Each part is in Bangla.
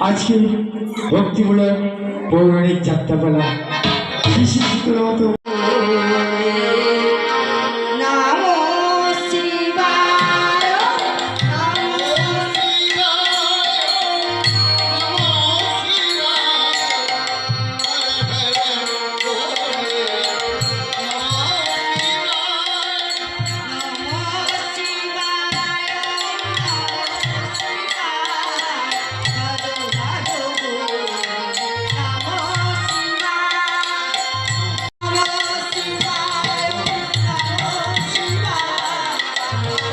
আজকে ভক্তিমূলক পৌরাণিক যাত্রাপালা বিশেষ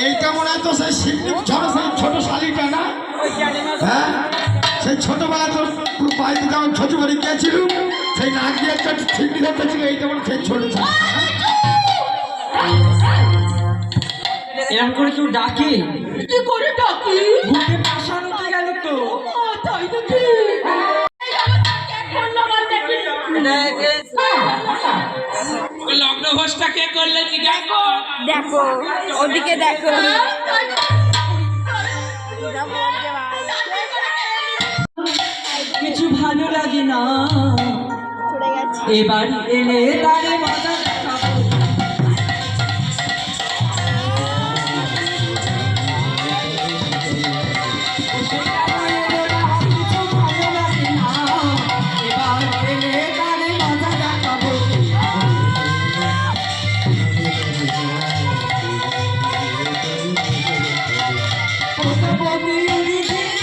এইটা মনে হয় তো সেই শিবলি ছোট সেই ছোট শালিটা না? হ্যাঁ? সেই ছোটবেলা তোর পুরো বাড়িতে যখন ছোট বাড়ি গিয়েছিল সেই নাক দিয়ে একটা ঠিকলি ধরতে ছিল এইটা মনে সেই ছোট এরকম করে কেউ ডাকে? কি করে ডাকি? ঘুরে পাশান উঠে গেল তো। তাই নাকি? এই কে করল জিজ্ঞাসা কর। দেখো ওদিকে দেখো। কিছু ভালো লাগে না। এবার এলে তারে মজা আমি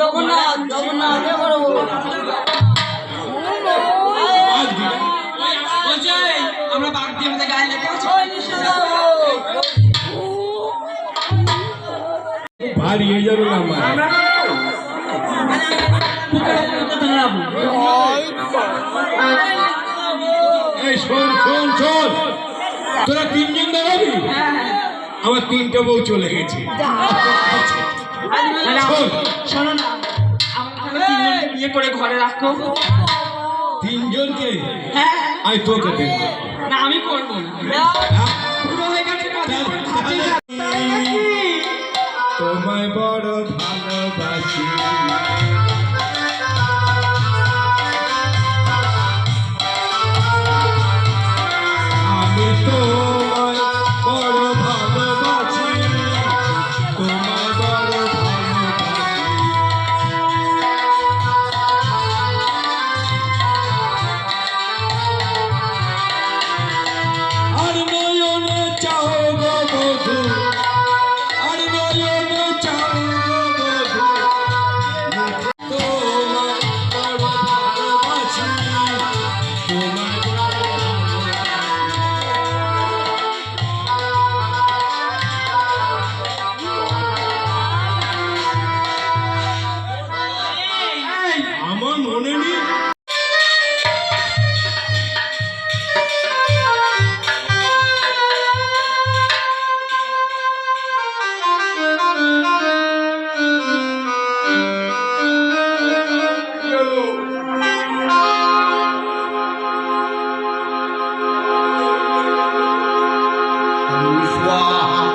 জগন্নাথ জগন্নাথ। আমরা বাদ দিয়ে আমাদের গায়ে হারিয়ে যাবে না আমার এই শোন শোন শোন তোরা তিনজন দাঁড়াবি? আমার তিনটা বউ চলে গেছে। শোন শোনো না বিয়ে করে ঘরে রাখো। তিনজনকে? হ্যাঁ। আমি তোকে না আমি করব না। পুরো হয়ে গেছে তোমায় বড় hoa